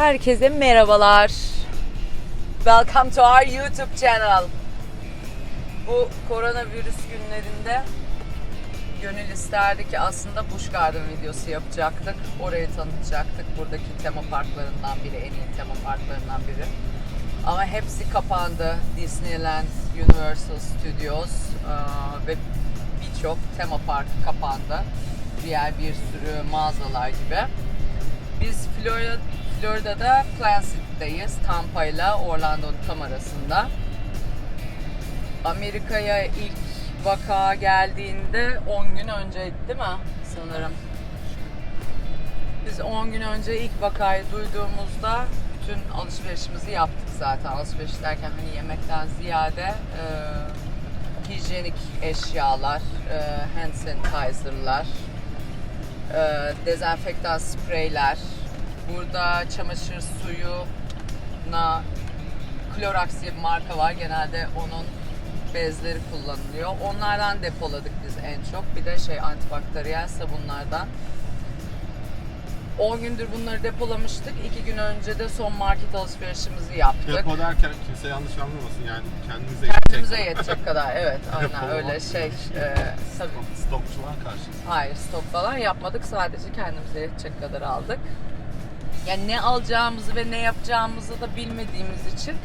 Herkese merhabalar. Welcome to our YouTube channel. Bu koronavirüs günlerinde gönül isterdi ki aslında Busch Garden videosu yapacaktık. Orayı tanıtacaktık. Buradaki tema parklarından biri, en iyi tema parklarından biri. Ama hepsi kapandı. Disneyland, Universal Studios ve birçok tema park kapandı. Diğer bir sürü mağazalar gibi. Biz Florida, Florida'da Plant City'deyiz. Tampa ile Orlando'nun tam arasında. Amerika'ya ilk vaka geldiğinde 10 gün önceydi değil mi? Sanırım. Biz 10 gün önce ilk vakayı duyduğumuzda bütün alışverişimizi yaptık zaten. Alışveriş derken hani yemekten ziyade e, hijyenik eşyalar, e, hand sanitizer'lar, e, dezenfektan spreyler. Burada çamaşır suyuna Clorox diye bir marka var. Genelde onun bezleri kullanılıyor. Onlardan depoladık biz en çok. Bir de şey antibakteriyel sabunlardan. 10 gündür bunları depolamıştık. 2 gün önce de son market alışverişimizi yaptık. Depo derken kimse yanlış anlamasın yani kendinize Kendimize yetecek yetecek kadar evet aynen öyle şey e, tabii stokçular karşı. Hayır stok falan yapmadık. Sadece kendimize yetecek kadar aldık. Yani ne alacağımızı ve ne yapacağımızı da bilmediğimiz için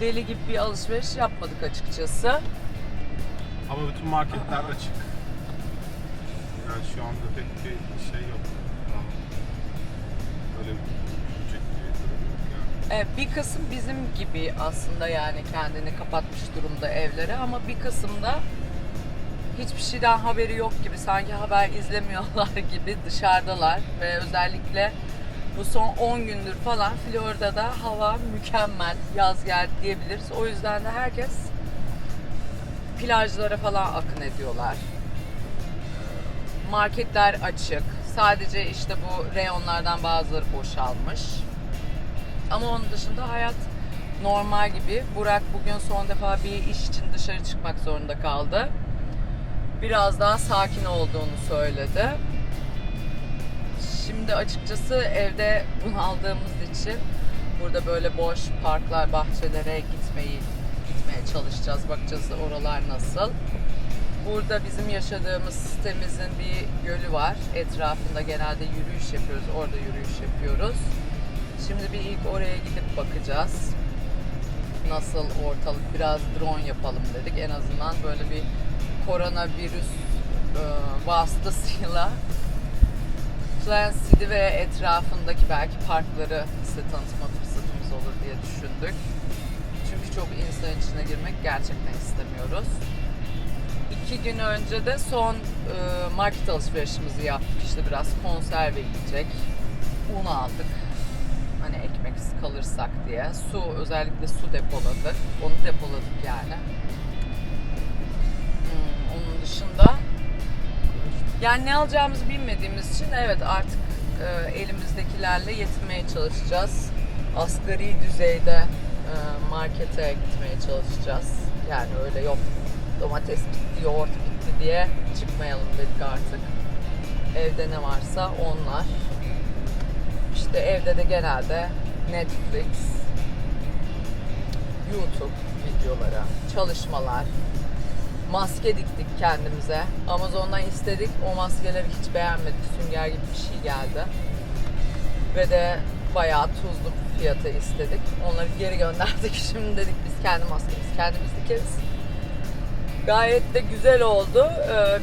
deli gibi bir alışveriş yapmadık açıkçası. Ama bütün marketler açık. Yani şu anda pek bir şey yok. Öyle büyüyecek bir durum yok yani. Ee, bir kısım bizim gibi aslında yani kendini kapatmış durumda evlere ama bir kısımda hiçbir şeyden haberi yok gibi sanki haber izlemiyorlar gibi dışarıdalar ve özellikle bu son 10 gündür falan Florida'da hava mükemmel yaz geldi diyebiliriz. O yüzden de herkes plajlara falan akın ediyorlar. Marketler açık. Sadece işte bu reyonlardan bazıları boşalmış. Ama onun dışında hayat normal gibi. Burak bugün son defa bir iş için dışarı çıkmak zorunda kaldı. Biraz daha sakin olduğunu söyledi. Şimdi açıkçası evde bunaldığımız için burada böyle boş parklar, bahçelere gitmeyi gitmeye çalışacağız. Bakacağız oralar nasıl. Burada bizim yaşadığımız sitemizin bir gölü var. Etrafında genelde yürüyüş yapıyoruz. Orada yürüyüş yapıyoruz. Şimdi bir ilk oraya gidip bakacağız. Nasıl ortalık biraz drone yapalım dedik. En azından böyle bir koronavirüs e, vasıtasıyla Plant City ve etrafındaki belki parkları size tanıtma fırsatımız olur diye düşündük. Çünkü çok insan içine girmek gerçekten istemiyoruz. İki gün önce de son e, market alışverişimizi yaptık. İşte biraz konserve yiyecek. Un aldık. Hani ekmeksiz kalırsak diye. Su, özellikle su depoladık. Onu depoladık yani. Hmm, onun dışında yani ne alacağımızı bilmediğimiz için evet artık e, elimizdekilerle yetinmeye çalışacağız. Asgari düzeyde e, markete gitmeye çalışacağız. Yani öyle yok domates bitti, yoğurt bitti diye çıkmayalım dedik artık. Evde ne varsa onlar. İşte evde de genelde Netflix, YouTube videoları, çalışmalar, maske diktik kendimize. Amazon'dan istedik. O maskeleri hiç beğenmedik. Sünger gibi bir şey geldi. Ve de bayağı tuzlu fiyata istedik. Onları geri gönderdik. Şimdi dedik biz kendi maskemizi kendimiz dikeriz. Gayet de güzel oldu. Ee,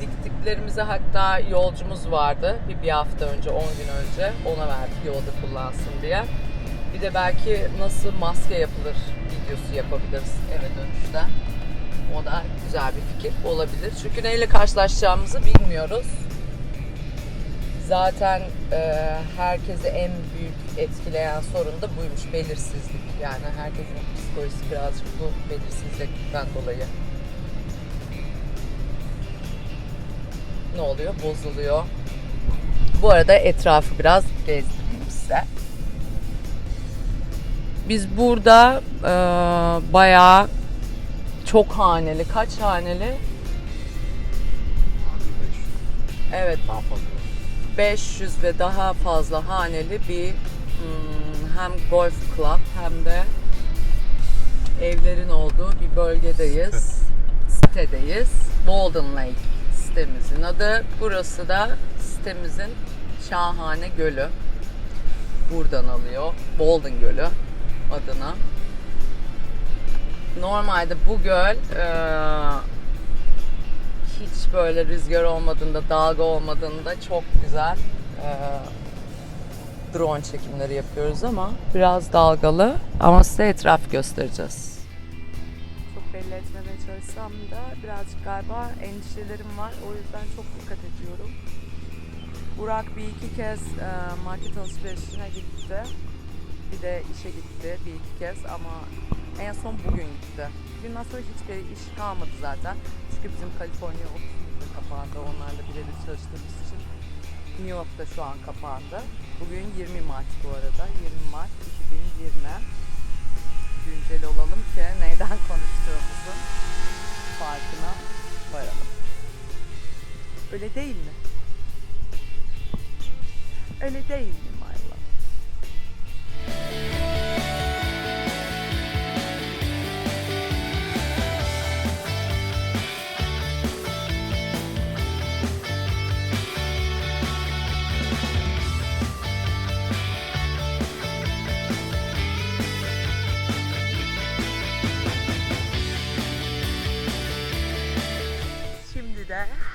diktiklerimize hatta yolcumuz vardı. Bir, bir hafta önce, 10 gün önce. Ona verdik yolda kullansın diye. Bir de belki nasıl maske yapılır videosu yapabiliriz eve dönüşte. O da güzel bir fikir olabilir. Çünkü neyle karşılaşacağımızı bilmiyoruz. Zaten e, herkesi en büyük etkileyen sorun da buymuş belirsizlik. Yani herkesin psikolojisi birazcık bu belirsizlikten dolayı. Ne oluyor? Bozuluyor. Bu arada etrafı biraz gezdireyim size. Biz burada e, bayağı çok haneli, kaç haneli? Abi 500. Evet Daha fazla. 500 ve daha fazla haneli bir hmm, hem golf club hem de evlerin olduğu bir bölgedeyiz. Sitedeyiz. Golden Lake sitemizin adı. Burası da sitemizin şahane gölü. Buradan alıyor. Golden Gölü adına. Normalde bu göl eee, hiç böyle rüzgar olmadığında, dalga olmadığında çok güzel eee, drone çekimleri yapıyoruz ama biraz dalgalı ama size etraf göstereceğiz. Çok belli etmemeye çalışsam da birazcık galiba endişelerim var. O yüzden çok dikkat ediyorum. Burak bir iki kez e, market alışverişine gitti. Bir de işe gitti bir iki kez ama en son bugün gitti. Bugünden sonra hiçbir iş kalmadı zaten. Çünkü bizim Kaliforniya ofisimiz de kapandı. Onlarla birebir çalıştığımız için New York'ta şu an kapandı. Bugün 20 Mart bu arada. 20 Mart 2020. Güncel olalım ki neyden konuştuğumuzun farkına varalım. Öyle değil mi? Öyle değil mi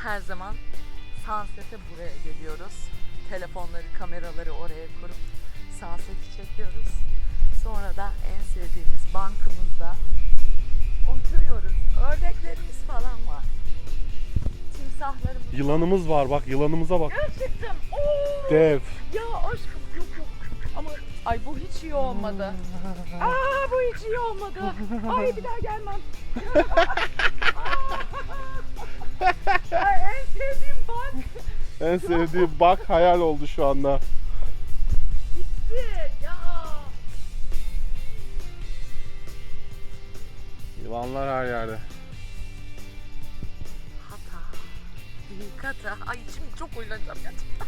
her zaman Sunset'e buraya geliyoruz. Telefonları, kameraları oraya kurup Sunset'i çekiyoruz. Sonra da en sevdiğimiz bankımızda oturuyoruz. Ördeklerimiz falan var. Timsahlarımız Yılanımız var bak yılanımıza bak. Gerçekten. Oo! Dev. Ya aşkım yok yok. Ama ay bu hiç iyi olmadı. Aa bu hiç iyi olmadı. Ay bir daha gelmem. ay en sevdiğim bank En sevdiğim bak hayal oldu şu anda. gitti. Ya. Yılanlar her yerde. Hata. Büyük hata. Ay şimdi çok oynayacağım gerçekten.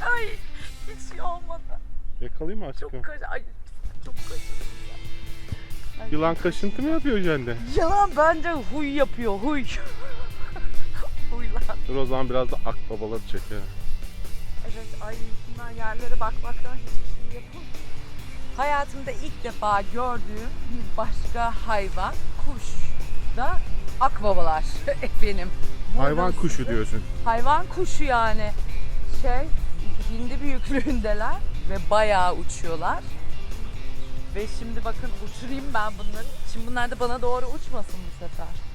ay hiç iyi olmadı. Yakalayayım mı Çok aşkım? kaç ay çok kaçırdım. Yılan kaşıntı mı yapıyor üzerinde? Yılan bence huy yapıyor huy. Dur o zaman biraz da akbabaları çekelim. Evet ay bunlar yerlere bakmaktan hiçbir şey yapamıyorum. Hayatımda ilk defa gördüğüm bir başka hayvan kuş da akbabalar efendim. Hayvan Buradan kuşu size- diyorsun. Hayvan kuşu yani. Şey hindi büyüklüğündeler ve bayağı uçuyorlar. Ve şimdi bakın uçurayım ben bunları. Şimdi bunlar da bana doğru uçmasın bu sefer.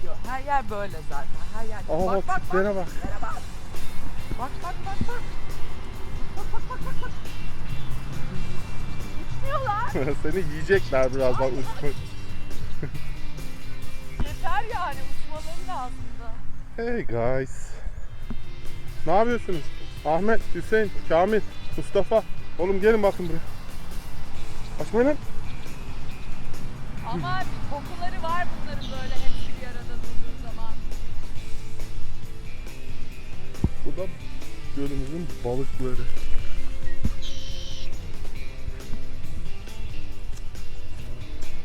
Gidiyor. Her yer böyle zaten. Her yer. Aa bak tiplere bak. Tiplere bak. Bak bak bak bak. Bak bak bak bak bak. Uçmuyorlar. Seni yiyecekler birazdan uçma. Yeter yani uçmaları lazım da. Hey guys. Ne yapıyorsunuz? Ahmet, Hüseyin, Kamil, Mustafa. Oğlum gelin bakın buraya. Açmayın lan. Ama kokuları var bunların böyle hepsi da gölümüzün balıkları.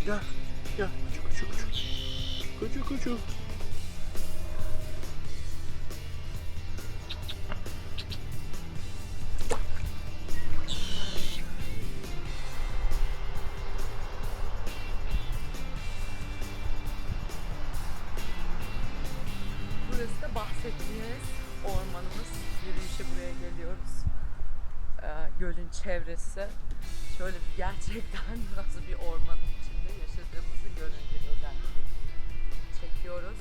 Gel, gel. Kucu kucu kucu. Kucu çevresi. Şöyle gerçekten nasıl bir ormanın içinde yaşadığımızı görünce özellikle çekiyoruz.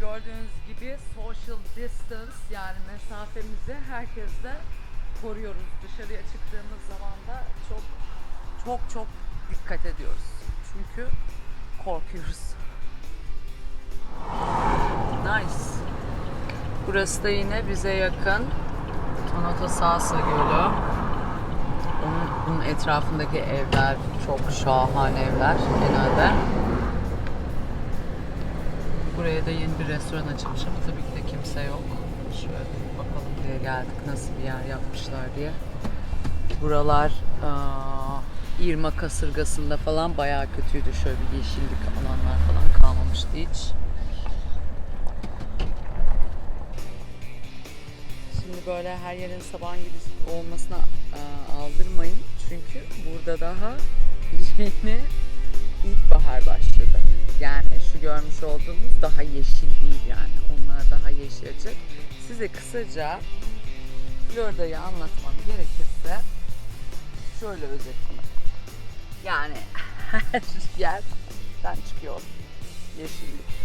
Gördüğünüz gibi social distance yani mesafemizi herkesle koruyoruz. Dışarıya çıktığımız zaman da çok çok çok dikkat ediyoruz. Çünkü korkuyoruz. Nice. Burası da yine bize yakın. Tonota Salsa Gölü. Onun, bunun etrafındaki evler çok şahane evler genelde. Buraya da yeni bir restoran açılmış ama tabii ki de kimse yok. Şöyle bakalım diye geldik nasıl bir yer yapmışlar diye. Buralar aa, İrma kasırgasında falan bayağı kötüydü. Şöyle bir yeşillik alanlar falan kalmamıştı hiç. Şimdi böyle her yerin sabahın gibi olmasına aldırmayın. Çünkü burada daha yeni ilkbahar başladı. Yani şu görmüş olduğunuz daha yeşil değil yani. Onlar daha yeşerecek. Size kısaca Florida'yı anlatmam gerekirse şöyle özetleyeyim. Yani her yerden çıkıyor yeşillik.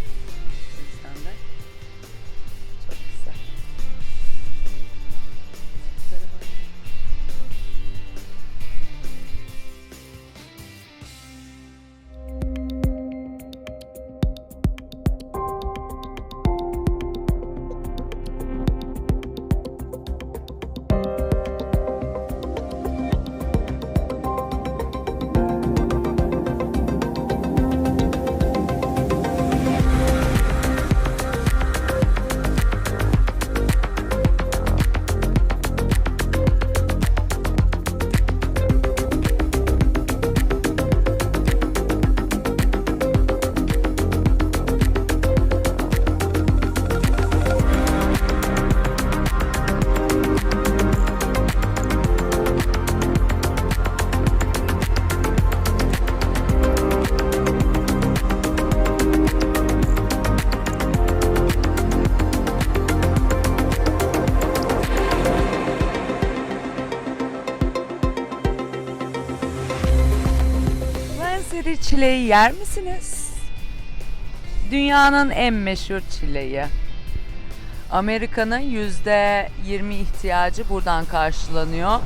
Çileği yer misiniz? Dünyanın en meşhur çileği. Amerika'nın yüzde 20 ihtiyacı buradan karşılanıyor.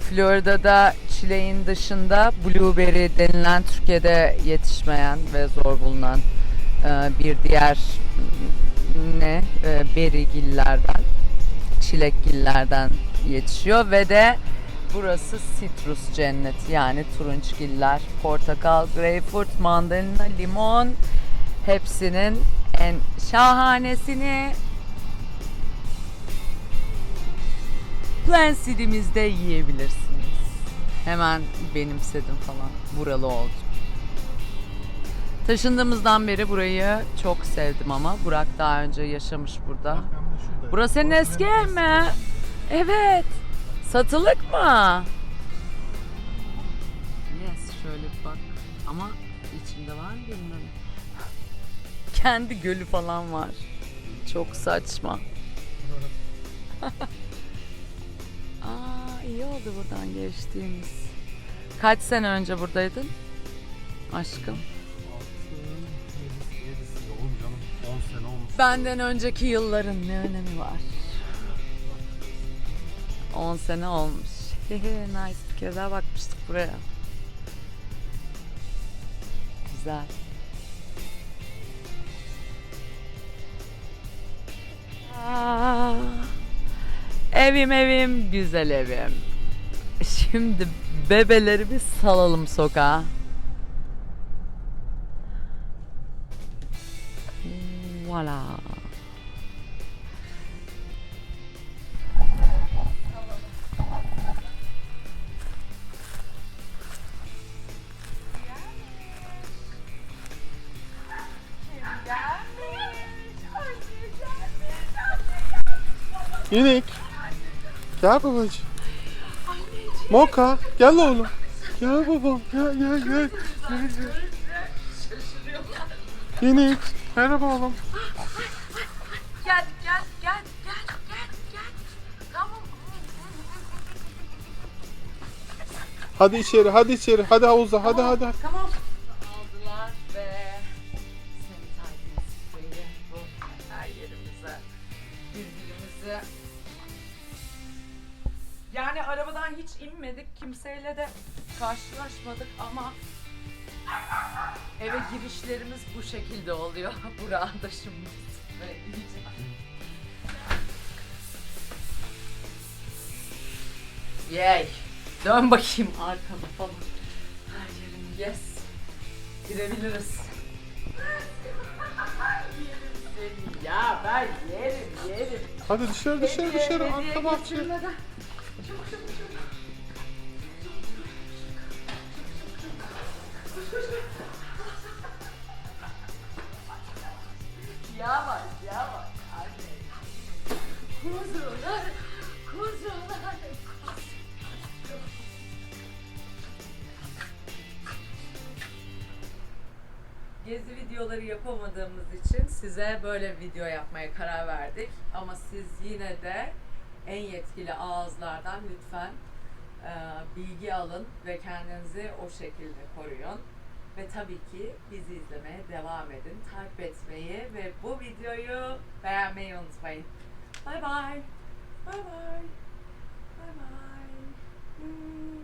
Florida'da çileğin dışında blueberry denilen Türkiye'de yetişmeyen ve zor bulunan e, bir diğer ne e, berigillerden, çilekgillerden yetişiyor ve de burası citrus cenneti yani turunçgiller, portakal, greyfurt, mandalina, limon hepsinin en şahanesini Plant City'mizde yiyebilirsiniz. Hemen benimsedim falan. Buralı oldum. Taşındığımızdan beri burayı çok sevdim ama Burak daha önce yaşamış burada. Burası senin eski ev mi? Evet. Satılık mı? Yes, şöyle bir bak. Ama içinde var mı bilmiyorum. Kendi gölü falan var. Çok saçma. Aa, iyi oldu buradan geçtiğimiz. Kaç sene önce buradaydın? Aşkım. Oğlum canım 10 sene olmuş. Benden önceki yılların ne önemi var? 10 sene olmuş. Nice bir kere daha bakmıştık buraya. Güzel. Aa, evim evim güzel evim. Şimdi bebeleri bir salalım sokağa. Minik. Gel babacığım. Moka gel oğlum. Gel babam gel gel gel. Gel, gel. Minik. Merhaba oğlum. Gel gel gel gel gel gel. Tamam. Hadi içeri hadi içeri hadi havuza hadi hadi. hadi. Tamam. Aldılar ve sanitizer spreyi bu her yerimize birbirimize yani arabadan hiç inmedik kimseyle de karşılaşmadık ama eve girişlerimiz bu şekilde oluyor. Burada şimdi iyice. Yay. Dön bakayım arkana falan. Her yerim yes. Girebiliriz. Ya ben yerim yerim. Hadi dışarı dışarı dışarı arka bahçe. Yavaş anne. Kuzular, kuzular. Gezi videoları yapamadığımız için size böyle video yapmaya karar verdik. Ama siz yine de en yetkili ağızlardan lütfen e, bilgi alın ve kendinizi o şekilde koruyun. Ve tabii ki bizi izlemeye devam edin. Takip etmeyi ve bu videoyu beğenmeyi unutmayın. Bye bye. Bye bye. Bye bye. Hmm.